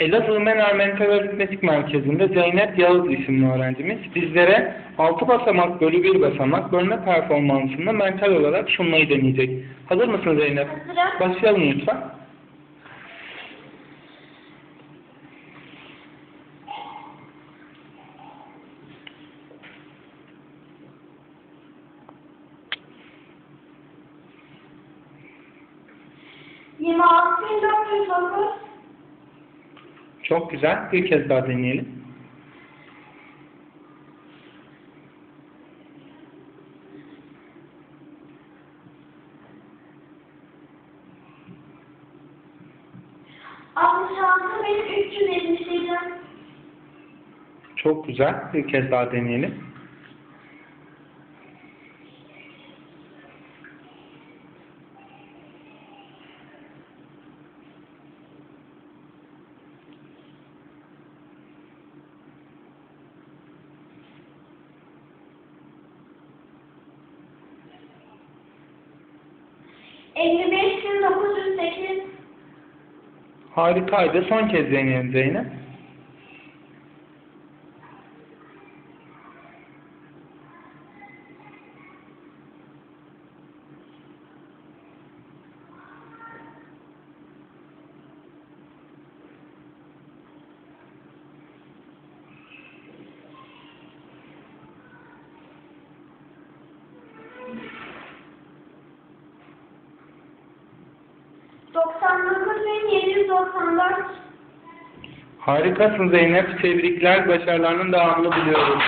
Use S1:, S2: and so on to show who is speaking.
S1: Elazığ Menar Mental Aritmetik Merkezi'nde Zeynep Yağız isimli öğrencimiz bizlere 6 basamak bölü 1 basamak bölme performansını mental olarak sunmayı deneyecek. Hazır mısın Zeynep?
S2: Hazırım.
S1: Başlayalım lütfen.
S2: Yirmi altı bin dört yüz dokuz.
S1: Çok güzel. Bir kez daha deneyelim. Çok güzel. Bir kez daha deneyelim.
S2: Elli beş bin dokuz yüz sekiz.
S1: Harikaydı. Son kez deneyelim Zeynep.
S2: 99 bin 794
S1: Harikasın Zeynep. Tebrikler. Başarılarının devamını diliyoruz.